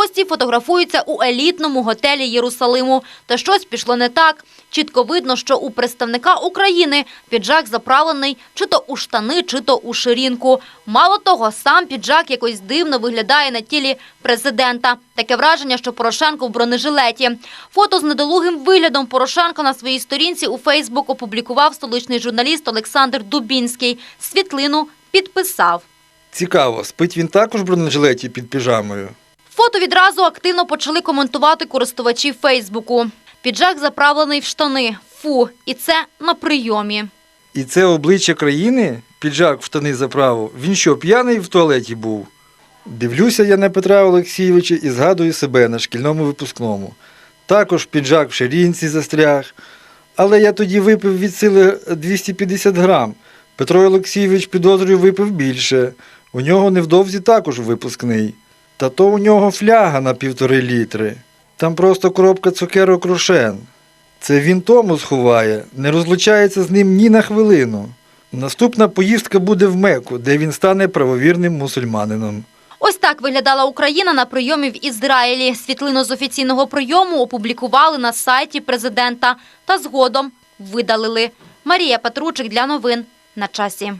гості фотографуються у елітному готелі Єрусалиму. Та щось пішло не так. Чітко видно, що у представника України піджак заправлений чи то у штани, чи то у ширинку. Мало того, сам піджак якось дивно виглядає на тілі президента. Таке враження, що Порошенко в бронежилеті. Фото з недолугим виглядом Порошенка на своїй сторінці у Фейсбук опублікував столичний журналіст Олександр Дубінський. Світлину підписав. Цікаво, спить він також в бронежилеті під піжамою. Фото відразу активно почали коментувати користувачі Фейсбуку. Піджак заправлений в штани. Фу, і це на прийомі. І це обличчя країни, піджак в штани заправив. Він що, п'яний в туалеті був? Дивлюся я на Петра Олексійовича і згадую себе на шкільному випускному. Також піджак в ширинці застряг. Але я тоді випив від сили 250 грам. Петро Олексійович підозрюю випив більше. У нього невдовзі також випускний. Та то у нього фляга на півтори літри. Там просто коробка цукерок рошен. Це він тому сховає, не розлучається з ним ні на хвилину. Наступна поїздка буде в Меку, де він стане правовірним мусульманином. Ось так виглядала Україна на прийомі в Ізраїлі. Світлину з офіційного прийому опублікували на сайті президента та згодом видалили. Марія Петручик для новин на часі.